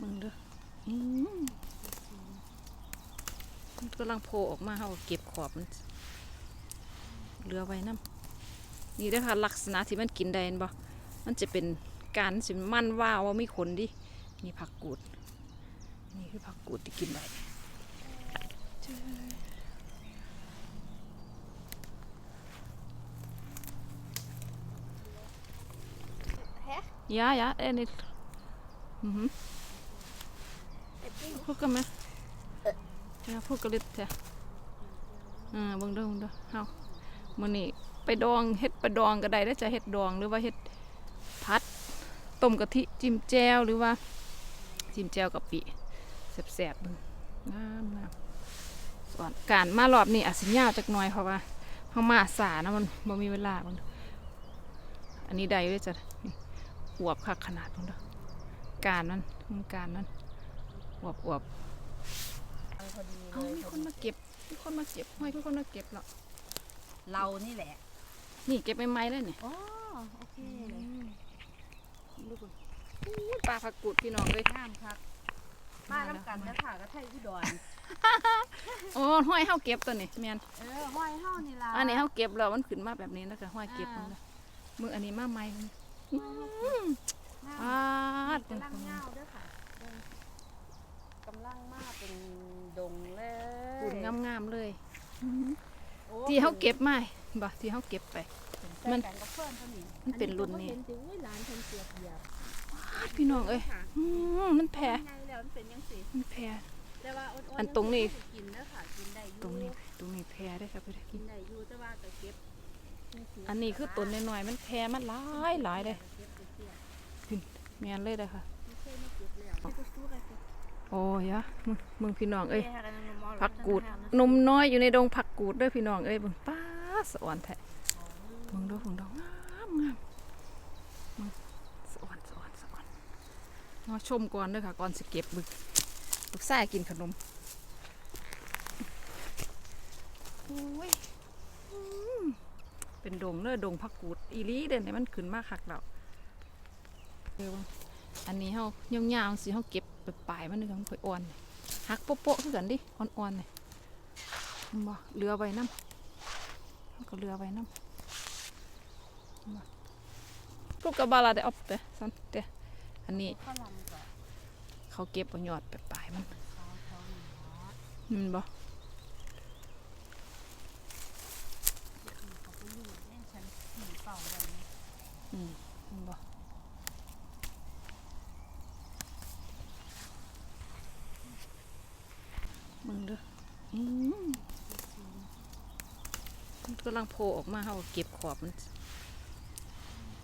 มึงเด้ออืมมันกำลังโผล่ออกมาเขาก็เก็บขอบมันเหลือไว้น้ำนี่เด้อค่ะลักษณะที่มันกินได้เห็นบ่มันจะเป็นการสิมันว่าว่ามีขนดินี่ผักกูด นี่คือผักกูดที่กินได้เจ้ย Hä? Ja, ja, är ni... Mhm. Plocka med. Ja, plocka lite till. อ่าบิ่งเด้อบิ่งเด้อเฮามื้อนี้ไปดองเฮ็ดปลาดองก็ได้แล้วจะเฮ็ดดองหรือว่าเฮ็ดพัดต้มกะทิจิ้มแจ่วหรือว่าจิ้มแจ่วกะปิแซ่บๆเบิ่งงามงามส่วนการมารอบนี้อาจสิยาวจักหน่อยเพราะว่าเฮามาสานะมันบ่มีเวลาเบิ่งด้ออันนี้ได้เด้จ้ะอวบคักขนาดนั้นเด้อการนั้นการนั้น อวบอวบพอดีเอาเลยมีคนมาเก็บ มีคนมาเก็บห้อยมีคนมาเก็บแล้วเรานี่แหละ นี่เก็บใหม่ๆเลยเนี่ยอ๋อโอเคเลยดูก่อนอู้ยปลาผักกูดพี่น้องเลยงามครับมาน้ำกันนะค่ะก็ไทยอุดรโอ้ห้อยเฮาเก็บตัวนี้แม่นเออห้อยเฮานี่ล่ะอันนี้เฮาเก็บแล้วมันขึ้นมาแบบนี้นะคะห้อยเก็บมันเลยมืออันนี้มาใหม่อืมงามปาดกำลังเงาเด้อค่ะเบิ่งกำลังมา เป็นดงเลยปูนงามๆเลย โอ้ที่เฮาเก็บมาบ่ที่เฮาเก็บไป มัมันนกับเพื่อนตัวนี้มันเป็นรุ่นนี้อัก็บ่เห็นสิอุ้ยหลานเพิ่นเสียบเหยียบปาดพี่น้องเอ้ยค่ะอืมมันแผ่ไงแล้วมันเป็นยังสิมันแผ่แต่ว่าอ่อนๆอันตรงนี้ กินเด้อค่ะกินได้อยู่ตรงนี้ตรงนี้แผ่ได้ครับพี่ได้กินได้อยู่แต่ว่าก็เก็บอันนี้คือต้นน้อยๆมันแผ่มันหลายหลายเลยเก็บไปเสียบแม่นเลยเด้อค่ะ โอ้ยะมึงมึงพี่น้องเอ้ยแม่หากันนมอผักกูดนมน้อยอยู่ในดงผักกูดเด้วยพี่น้องเอ้ยเบิ่งป้าสะอ่อนแท้เบิ่งดูเบิ่งดูงามงามมึงสะอ่อนสะอ่อนสะอ่อนมาชมก่อนเด้อค่ะก่อนสิเก็บบึกลูกชายกินขนมโอ้ยอืมเป็นดงเด้อดงผักกูดอีหลีเด่นให้มันขึ้นมาคักแล้วเออเบิ่งอันนี้เฮายาวๆสิเฮาเก็บ ไปปลายมันนึงมันค่อยอ่อนหักโป๊ะๆคือกันดิอ่อนๆนี่เห็นบ่เหลือไว้น้ำมันก็เหลือไว้น้ำเห็นบ่พวกกระบาลาได้เออกไปสันเตะอันนี้ข้าวลำก็เขาเก็บเอายอดไปปลายมันเขาเขาหนีเนาะเห็นบ่ เขาไปอยู่เล่นชั้นสี่เป่าแบบนี้ อืมเห็นบ่มึงเด้ออืมมัน กำลังโผล่ออกมาเขาเก็บขอบมัน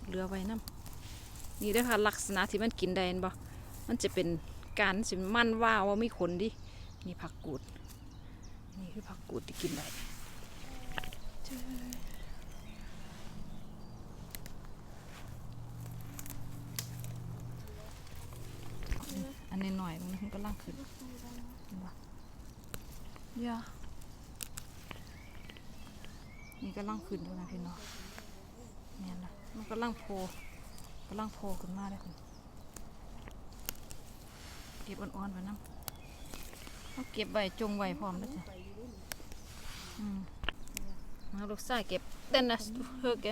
เหลือไว้น้ำนี่ด้อค่ะลักษณะที่มันกินได้เห็นบ่มันจะเป็นการสิมันว่าว่าไมีขนดินี่ผักกูด นี่คือผักกูดที่กินได้อันนี้หน่อยตรงนี้มันก็ล่างขึ้นเยานี่ ก็ล่างขึ้นด้วยนะพี่น้องเนี่ยนะมันก็ล่างโพก็ล่างโพขึ้นมาได้คุณเก็บอ่อนๆไว้น้ำเขาเก็บไว้จงไว้พร้อมแล้วจ้ะอืมาลูกชายเก็บเต้นนะเฮ้อแก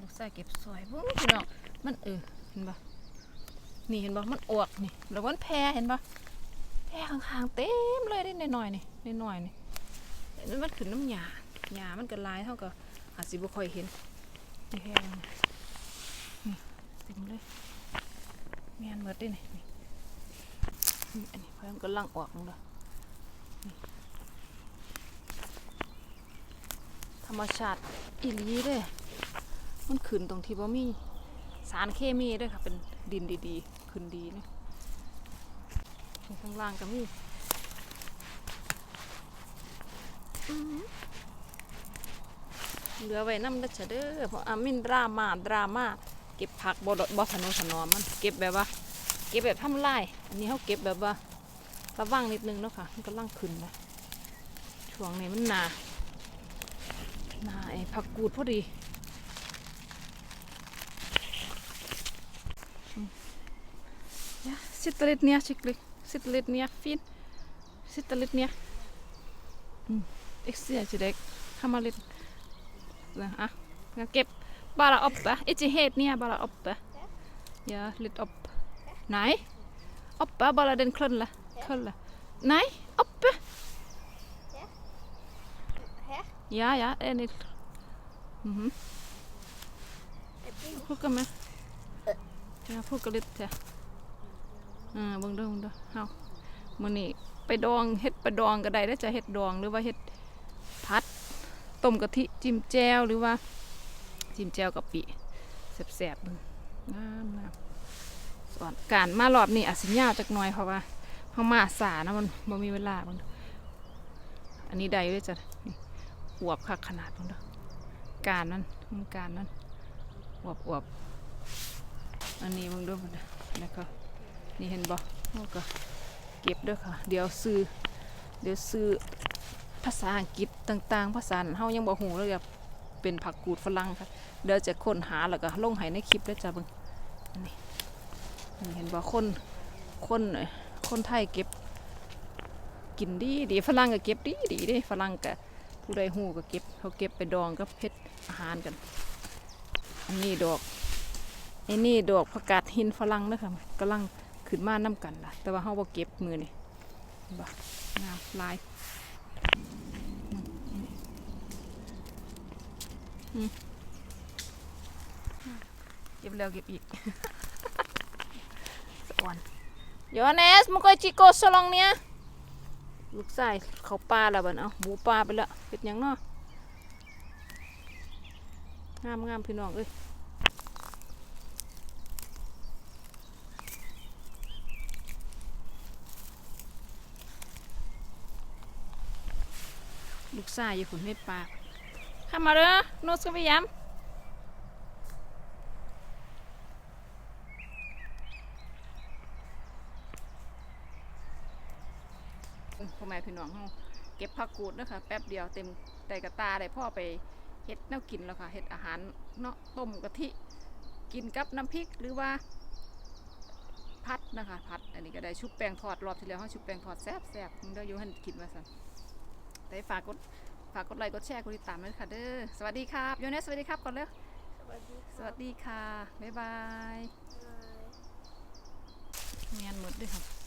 ลูกชายเก็บสวยบุ้งพี่น้องมันเออเห็นปะนี่เห็นปะมันอวกนี่แล้วมันแพรเห็นปะแพรข้างๆเต็มเลยได้หน่อยๆนี่หน่อยๆนี่ แล้วมันขึ้นน้ำหยาหยามันก็ลายเท่ากับอาจสิบ่ค่อยเห็นนี่แพรนี่นี่เต็มเลยแม่นหมดได้นี่นี่อันนี้เพิ่นกำลังออกลงล้วธรรมชาติอีหลีเด้มันขึ้นตรงที่บ่มีสารเคมีด้วยค่ะ เป็นดินดีๆ ขึ้นดีเนะข้างล่างก็มีอื้อหือ เหลือไว้น้ำเด้อเด้อเพราะอามินดราม่าดราม่าเก็บผักบดบ่ถนนถนอมมันเก็บแบบว่า เก็บแบบทำลายอันนี้เขาเก็บแบบว่าระวังนิดนึงเนาะค่ะมันก็ล่างขึ้นนะช่วงนี้มันหนานายผักกูดพอดีอืม Ja, sitter litt ned skikkelig. Sitter litt ned, fin. Sitter litt ned. Mm. Jeg ser ikke deg. Kommer litt Ja, jeg ก็บ bare oppe. Ikke helt ned, bare oppe. Ja, litt opp. Nei. Oppe, bare den krølle. Krølle. Nei, oppe. Her? Ja, ja, en litt. Mhm. Plukke med. Ja, plukke litt til. อ่าเบิ่งเด้อเบิ่งเด้อเฮามื้อนี้ไปดองเฮ็ดปลาดองก็ได้เด้อจะเฮ็ดดองหรือว่าเฮ็ดผัด ต้มกะทิจิ้มแจ่วหรือว่าจิ้มแจ่วกะปิแซ่บๆเบิ่งงามงามสอนการมารอบนี้อาจสิยาวจักหน่อยเพราะว่าเฮามาสานะมันบ่มีเวลาบึงอันนี้ได้เลยจ้ะอวบคักขนาดเบิ่งเด้อการนั้นมันการนั้นอวบอวบอันนี้เบิ่งด้อเบิ่งเด้อแล้วก็นี่เห็นบ่ก็เก็บด้วยค่ะ เดี๋ยวซื้อเดี๋ยวซื้อ ภาษาอังกฤษต่างๆ ภาษานั้นเฮายังบ่ฮู้เลยแบบเป็นผักกูดฝรั่งค่ะเดี๋ยวจะค้นหาแล้วก็ลงให้ในคลิปเด้อจ้าเบิ่งอันนี้เห็นบ่คนคนคนไทยเก็บ กินดีดีฝรั่งก็เก็บดีดีเด้ฝรั่งก็ผู้ใดฮู้ก็เก็บเขาเก็บไปดองกับเฮ็ดอาหารกัน อันนี้ดอกไอ้นี่ดอกผักกาดหินฝรั่งเด้อค่ะกำลังขึ้นมาน้ำกันล่ะ แต่ว่าเฮาบ่เก็บมือนี่เห็นบ่งามลายอืม เก็บแล้วเก็บอีกสะอ่อนโยเนสมึงก็จิโกสลองเนี่ยลูกชายเขาปลาแล้วบัดเอาหมูปลาไปแล้วเป็นหยังเนาะงามงามพี่น้องเอ้ยลูกชายอยู่ขุนเม็ดปากเข้า มาเด้อโนสก็พยายามพ่อแม่พี่น้องเฮาเก็บผักกูดนะคะแป๊บเดียวเต็มใจกระตาได้พ่อไปเฮ็ดแนวกินแล้วค่ะเฮ็ดอาหารเนาะต้มกะทิกินกับน้ำพริกหรือว่าพัดนะคะพัดอันนี้ก็ได้ชุบแป้งทอดรอบที่แล้วเขาชุบแป้งทอดแซ่บแซ่บมึงเด้ออยู่หันกินมาสั่นแต่ฝากกด ฝากกดไลค์กดแชร์กดติดตามด้วยค่ะเด้อสวัสดีครับโยเนสสวัสดีครับก่อนเร็วสวัสดีสวัสดีค่ะบ๊ายบายค่ะเมียนหมดด้วยค่ะ